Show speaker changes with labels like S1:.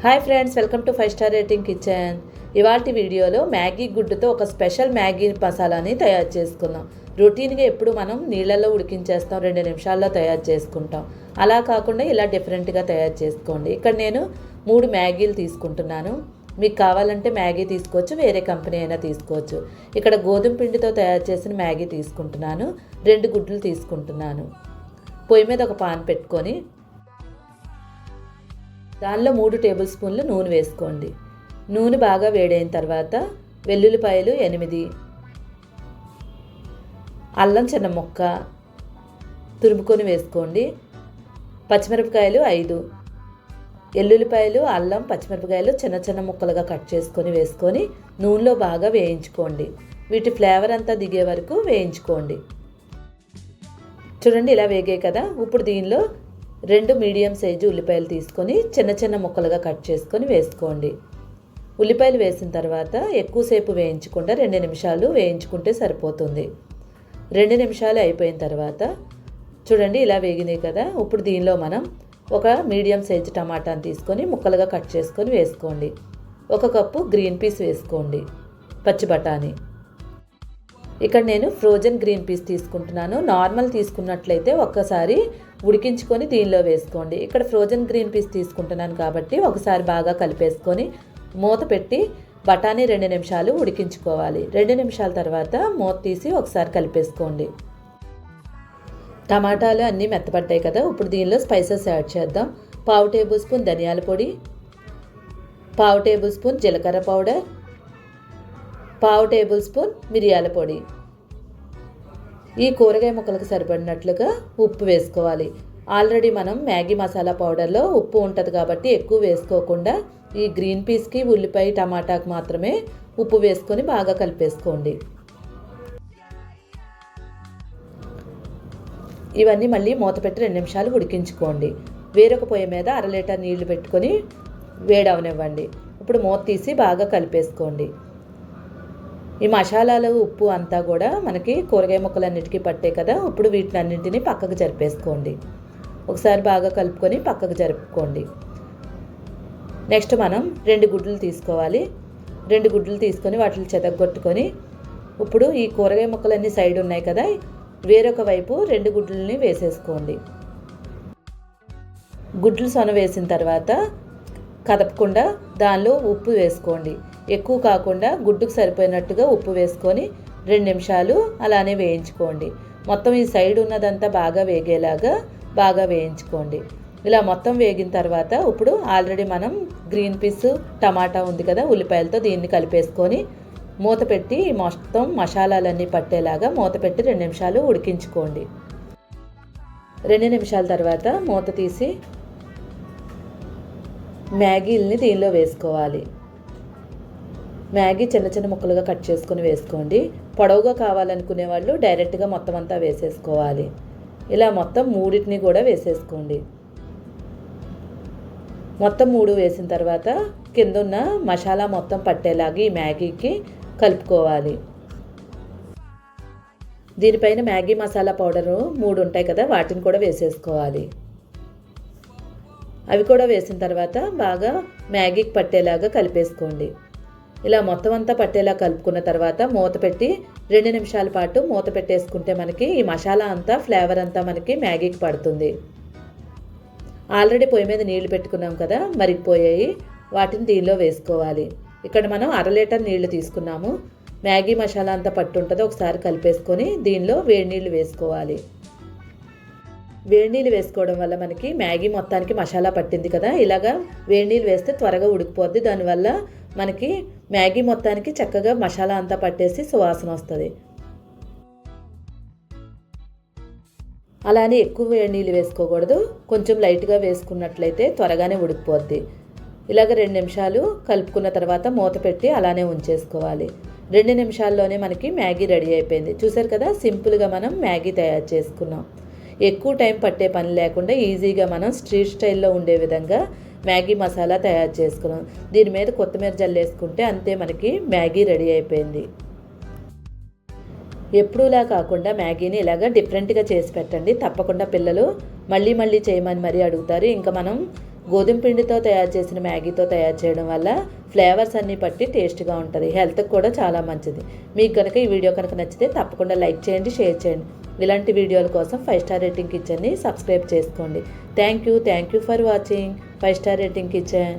S1: Hi friends welcome to five star rating kitchen. ఇవాటి వీడియోలో Maggi గుడ్డుతో ఒక స్పెషల్ మ్యాగీ మసాలాని తయారు చేసుకుందాం. రొటీన్గా ఎప్పుడు మనం నీళ్ళల్లో ఉడికించేస్తాం రెండు నిమిషాల్లో తయారు చేసుకుంటాం. అలా కాకుండా ఇలా డిఫరెంట్గా తయారు చేసుకోండి. ఇక్కడ నేను మూడు మ్యాగీలు తీసుకుంటున్నాను. మీకు కావాలంటే మ్యాగీ తీసుకోవచ్చు వేరే కంపెనీ అయినా తీసుకోవచ్చు. ఇక్కడ గోధుమ పిండితో తయారు చేసిన మ్యాగీ తీసుకుంటున్నాను. రెండు గుడ్లు తీసుకుంటున్నాను. పొయ్యి మీద ఒక పాన్ పెట్టుకొని దానిలో మూడు టేబుల్ స్పూన్లు నూనె వేసుకోండి. నూనె బాగా వేడైన తర్వాత వెల్లుల్లిపాయలు ఎనిమిది అల్లం చిన్న ముక్క తురుముకొని వేసుకోండి. పచ్చిమిరపకాయలు ఐదు ఎల్లుల్లిపాయలు అల్లం పచ్చిమిరపకాయలు చిన్న చిన్న ముక్కలుగా కట్ చేసుకొని వేసుకొని నూనెలో బాగా వేయించుకోండి. వీటి ఫ్లేవర్ అంతా దిగే వరకు వేయించుకోండి. చూడండి ఇలా వేగే కదా. ఇప్పుడు దీనిలో రెండు మీడియం సైజు ఉల్లిపాయలు తీసుకొని చిన్న చిన్న ముక్కలుగా కట్ చేసుకొని వేసుకోండి. ఉల్లిపాయలు వేసిన తర్వాత ఎక్కువసేపు వేయించకుండా రెండు నిమిషాలు వేయించుకుంటే సరిపోతుంది. రెండు నిమిషాలు అయిపోయిన తర్వాత చూడండి ఇలా వేగినాయి కదా ఇప్పుడు దీనిలో మనం ఒక మీడియం సైజు టమాటాని తీసుకొని ముక్కలుగా కట్ చేసుకొని వేసుకోండి. ఒక కప్పు గ్రీన్ పీస్ వేసుకోండి పచ్చి బఠానీ. ఇక్కడ నేను ఫ్రోజన్ గ్రీన్ పీస్ తీసుకుంటున్నాను. నార్మల్ తీసుకున్నట్లయితే ఒక్కసారి ఉడికించుకొని దీనిలో వేసుకోండి. ఇక్కడ ఫ్రోజన్ గ్రీన్ పీస్ తీసుకుంటున్నాను కాబట్టి ఒకసారి బాగా కలిపేసుకొని మూత పెట్టి బఠానీ రెండు నిమిషాలు ఉడికించుకోవాలి. రెండు నిమిషాల తర్వాత మూత తీసి ఒకసారి కలిపేసుకోండి. టమాటాలు అన్నీ మెత్తపడ్డాయి కదా ఇప్పుడు దీనిలో స్పైసెస్ యాడ్ చేద్దాం. పావు టేబుల్ స్పూన్ ధనియాల పొడి పావు టేబుల్ స్పూన్ జీలకర్ర పౌడర్ పావు టేబుల్ స్పూన్ మిరియాల పొడి. ఈ కూరగాయ ముక్కలకు సరిపడినట్లుగా ఉప్పు వేసుకోవాలి. ఆల్రెడీ మనం మ్యాగీ మసాలా పౌడర్లో ఉప్పు ఉంటుంది కాబట్టి ఎక్కువ వేసుకోకుండా ఈ గ్రీన్ పీస్కి ఉల్లిపాయ టమాటాకు మాత్రమే ఉప్పు వేసుకొని బాగా కలిపేసుకోండి. ఇవన్నీ మళ్ళీ మూత పెట్టి రెండు నిమిషాలు ఉడికించుకోండి. వేరొక పొయ్యి మీద అర లీటర్ నీళ్ళు పెట్టుకొని వేడవనివ్వండి. ఇప్పుడు మూత తీసి బాగా కలిపేసుకోండి. ఈ మసాలాలు ఉప్పు అంతా కూడా మనకి కూరగాయ ముక్కలన్నిటికీ పట్టే కదా. ఇప్పుడు వీటినన్నింటినీ పక్కకు జరిపేసుకోండి. ఒకసారి బాగా కలుపుకొని పక్కకు జరుపుకోండి. నెక్స్ట్ మనం రెండు గుడ్లు తీసుకోవాలి. రెండు గుడ్లు తీసుకొని వాటిని చెదగొట్టుకొని ఇప్పుడు ఈ కూరగాయ ముక్కలన్నీ సైడ్ ఉన్నాయి కదా. వేరొక వైపు రెండు గుడ్లని వేసేసుకోండి. గుడ్లు సొన వేసిన తర్వాత కదపకుండా దానిలో ఉప్పు వేసుకోండి. ఎక్కువ కాకుండా గుడ్డుకు సరిపోయినట్టుగా ఉప్పు వేసుకొని రెండు నిమిషాలు అలానే వేయించుకోండి. మొత్తం ఈ సైడ్ ఉన్నదంతా బాగా వేగేలాగా బాగా వేయించుకోండి. ఇలా మొత్తం వేగిన తర్వాత ఇప్పుడు ఆల్రెడీ మనం గ్రీన్ పీస్ టమాటా ఉంది కదా ఉల్లిపాయలతో దీన్ని కలిపేసుకొని మూత పెట్టి మొత్తం మసాలాలన్నీ పట్టేలాగా మూత పెట్టి రెండు నిమిషాలు ఉడికించుకోండి. రెండు నిమిషాల తర్వాత మూత తీసి మ్యాగీల్ని దీనిలో వేసుకోవాలి. మ్యాగీ చిన్న చిన్న ముక్కలుగా కట్ చేసుకొని వేసుకోండి. పొడవుగా కావాలనుకునే వాళ్ళు డైరెక్ట్గా మొత్తం అంతా వేసేసుకోవాలి. ఇలా మొత్తం మూడింటిని కూడా వేసేసుకోండి. మొత్తం మూడు వేసిన తర్వాత కింద ఉన్న మసాలా మొత్తం పట్టేలాగా ఈ మ్యాగీకి కలుపుకోవాలి. దీనిపైన మ్యాగీ మసాలా పౌడరు మూడు ఉంటాయి కదా వాటిని కూడా వేసేసుకోవాలి. అవి కూడా వేసిన తర్వాత బాగా మ్యాగీకి పట్టేలాగా కలిపేసుకోండి. ఇలా మొత్తం అంతా పట్టేలా కలుపుకున్న తర్వాత మూత పెట్టి రెండు నిమిషాల పాటు మూత పెట్టేసుకుంటే మనకి ఈ మసాలా అంతా ఫ్లేవర్ అంతా మనకి మ్యాగీకి పడుతుంది. ఆల్రెడీ పొయ్యి మీద నీళ్ళు పెట్టుకున్నాం కదా మరిగిపోయాయి వాటిని దీనిలో వేసుకోవాలి. ఇక్కడ మనం అర లీటర్ నీళ్ళు తీసుకున్నాము. మ్యాగీ మసాలా అంతా పట్టు ఉంటుంది ఒకసారి కలిపేసుకొని దీనిలో వేడి నీళ్ళు వేసుకోవాలి. వేడి నీళ్ళు వేసుకోవడం వల్ల మనకి మ్యాగీ మొత్తానికి మసాలా పట్టింది కదా ఇలాగా వేడి నీళ్ళు వేస్తే త్వరగా ఉడికిపోద్ది. దానివల్ల మనకి మ్యాగీ మొత్తానికి చక్కగా మసాలా అంతా పట్టేసి సువాసన వస్తుంది. అలానే ఎక్కువ వేడి నీళ్ళు వేసుకోకూడదు. కొంచెం లైట్గా వేసుకున్నట్లయితే త్వరగానే ఉడికిపోద్ది. ఇలాగ రెండు నిమిషాలు కలుపుకున్న తర్వాత మూత పెట్టి అలానే ఉంచేసుకోవాలి. రెండు నిమిషాల్లోనే మనకి మ్యాగీ రెడీ అయిపోయింది. చూసారు కదా సింపుల్గా మనం మ్యాగీ తయారు చేసుకున్నాం. ఎక్కువ టైం పట్టే పని లేకుండా ఈజీగా మనం స్ట్రీట్ స్టైల్లో ఉండే విధంగా మ్యాగీ మసాలా తయారు చేసుకున్నాం. దీని మీద కొత్తిమీర జల్లేసుకుంటే అంతే మనకి మ్యాగీ రెడీ అయిపోయింది. ఎప్పుడూలా కాకుండా మ్యాగీని ఇలాగ డిఫరెంట్గా చేసి పెట్టండి. తప్పకుండా పిల్లలు మళ్ళీ మళ్ళీ చేయమని మరీ అడుగుతారు. ఇంకా మనం గోధుమ పిండితో తయారు చేసిన మ్యాగీతో తయారు చేయడం వల్ల ఫ్లేవర్స్ అన్నీ పట్టి టేస్ట్గా ఉంటుంది. హెల్త్కి కూడా చాలా మంచిది. మీకు కనుక ఈ వీడియో కనుక నచ్చితే తప్పకుండా లైక్ చేయండి షేర్ చేయండి. ఇలాంటి వీడియోల కోసం ఫైవ్ స్టార్ రేటింగ్ కిచెన్ని సబ్స్క్రైబ్ చేసుకోండి. Thank you thank you for watching five star rating kitchen